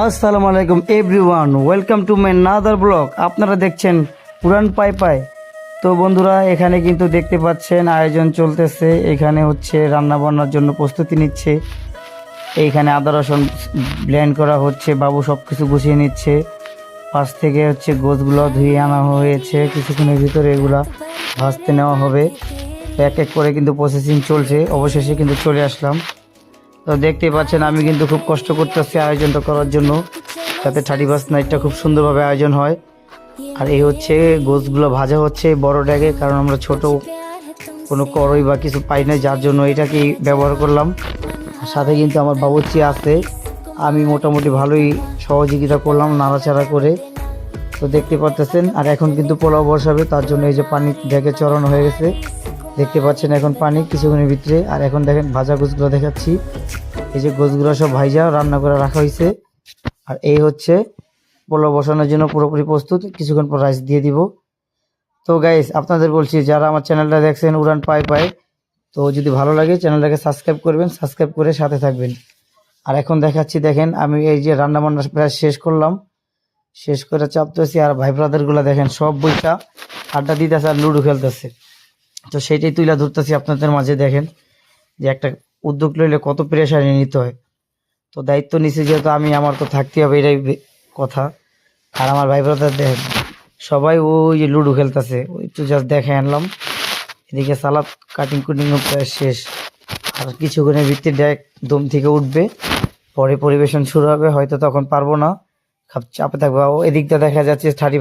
আসসালামু আলাইকুম everyone welcome to my another vlog আপনারা দেখছেন পুরান পাই পাই। তো বন্ধুরা, এখানে কিন্তু দেখতে পাচ্ছেন আয়োজন চলতেছে। এখানে হচ্ছে রান্না বান্নার জন্য প্রস্তুতি নিচ্ছে। এইখানে আদা, রসুন ব্লেন্ড করা হচ্ছে, বাবু সব কিছু গুছিয়ে নিচ্ছে। পাশ থেকে হচ্ছে গোছগুলো ধুয়ে আনা হয়েছে। কিছুক্ষণের ভিতরে এগুলা ভাজতে নেওয়া হবে। এক এক করে কিন্তু প্রসেসিং চলছে। অবশেষে কিন্তু চলে আসলাম। তো দেখতেই পাচ্ছেন, আমি কিন্তু খুব কষ্ট করতেছি আয়োজনটা করার জন্য। যাতে থার্টি ফার্স্ট নাইটটা খুব সুন্দরভাবে আয়োজন হয়। আর এই হচ্ছে গোছগুলো ভাজা হচ্ছে বড় ড্যাগে, কারণ আমরা ছোট কোনো করই বা কিছু পাই না যার জন্য এটাকেই ব্যবহার করলাম। সাথে কিন্তু আমার বাবুচি আছে, আমি মোটামুটি ভালোই সহযোগিতা করলাম নাড়াচাড়া করে। তো দেখতে পাচ্তেছেন আর এখন কিন্তু পোলাও বসাবে, তার জন্য এই যে পানি ড্যাগে চড়ানো হয়ে গেছে। দেখতে পাচ্ছেন এখন পানি কিছুক্ষণের ভিতরে। আর এখন দেখেন ভাজা গোছগুলো দেখাচ্ছি। এই যে গোছগুলো সব ভাইজা রান্না করে রাখা হয়েছে। আর এই হচ্ছে পোলাও বসানোর জন্য পুরোপুরি প্রস্তুত। কিছুক্ষণ পর রাইস দিয়ে দিব। তো গাইস আপনাদের বলছি, যারা আমার চ্যানেলটা দেখছেন, উড়ান পাই পায়, তো যদি ভালো লাগে চ্যানেলটাকে সাবস্ক্রাইব করবেন সাবস্ক্রাইব করে সাথে থাকবেন। আর এখন দেখাচ্ছি, দেখেন, আমি এই যে রান্না বান্না প্রায় শেষ করলাম। শেষ করে চাপতেছি আর ভাই ব্রাদারগুলো দেখেন, সব বইটা আড্ডা দিতেছে আর লুডো খেলতেছে। তো সেইটাই তুলে ধরতেছি আপনাদের মাঝে, দেখেন, যে একটা উদ্যোগ লইলে কত প্রেশারে নিতে হয়। তো দায়িত্ব নিছে যেহেতু আমি, আমার তো থাকতে হবে, এটাই কথা। আর আমার ভাই ব্রাদার দেখেন, সবাই ওই যে লুডো খেলতেছে, ওই একটু জাস্ট দেখে আনলাম। এদিকে সালাদ কাটিং কুটিং প্রায় শেষ। আর কিছুক্ষণের ভিত্তি ডাইরেক্ট দম থেকে উঠবে, পরে পরিবেশন শুরু হবে, হয়তো তখন পারব না। চাপে থাকব। এদিকটা দেখা যাচ্ছে থার্টি